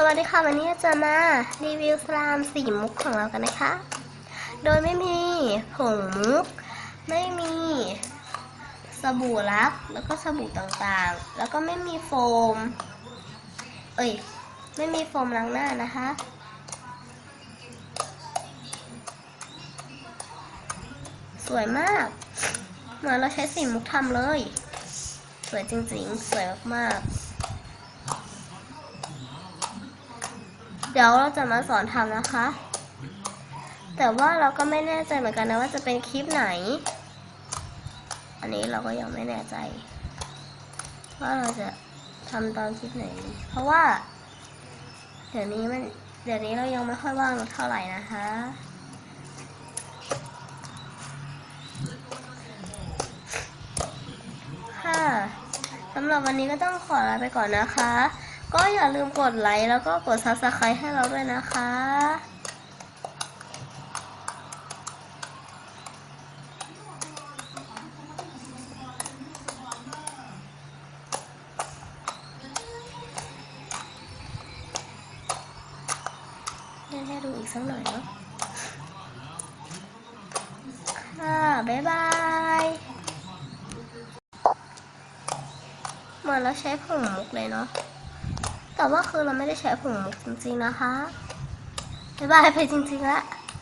สวัสดีค่ะ วันนี้จะมารีวิวสลามสีมุกของเรากันนะคะ โดยไม่มีผงมุก ไม่มีสบู่ลัก แล้วก็สบู่ต่างๆ แล้วก็ไม่มีโฟม เอ้ย ไม่มีโฟมล้างหน้านะคะ สวยมากเหมือนเราใช้สีมุกทำเลย สวยจริงๆ สวยมากๆ เดี๋ยวเราจะมาสอนทำนะคะ แต่ว่าเราก็ไม่แน่ใจเหมือนกันนะว่าจะเป็นคลิปไหน อันนี้เราก็ยังไม่แน่ใจ ว่าเราจะทำตอนคลิปไหน เพราะว่า เดี๋ยวนี้มันเดี๋ยวนี้เรายังไม่ค่อยว่างเท่าไหร่นะคะค่ะสำหรับวันนี้ก็ต้องขอลาไปก่อนนะคะ ก็อย่าลืมกดไลค์แล้วก็กด subscribe ให้เราด้วยนะคะ เล่นให้ดูอีกสักหน่อยเนาะค่ะบ๊ายบายเหมือนเราใช้ผงมุกเลยเนาะ แต่ว่าคือเราไม่ได้ใช้ผงมุกจริงๆนะคะ บ๊ายบายไปจริงๆละ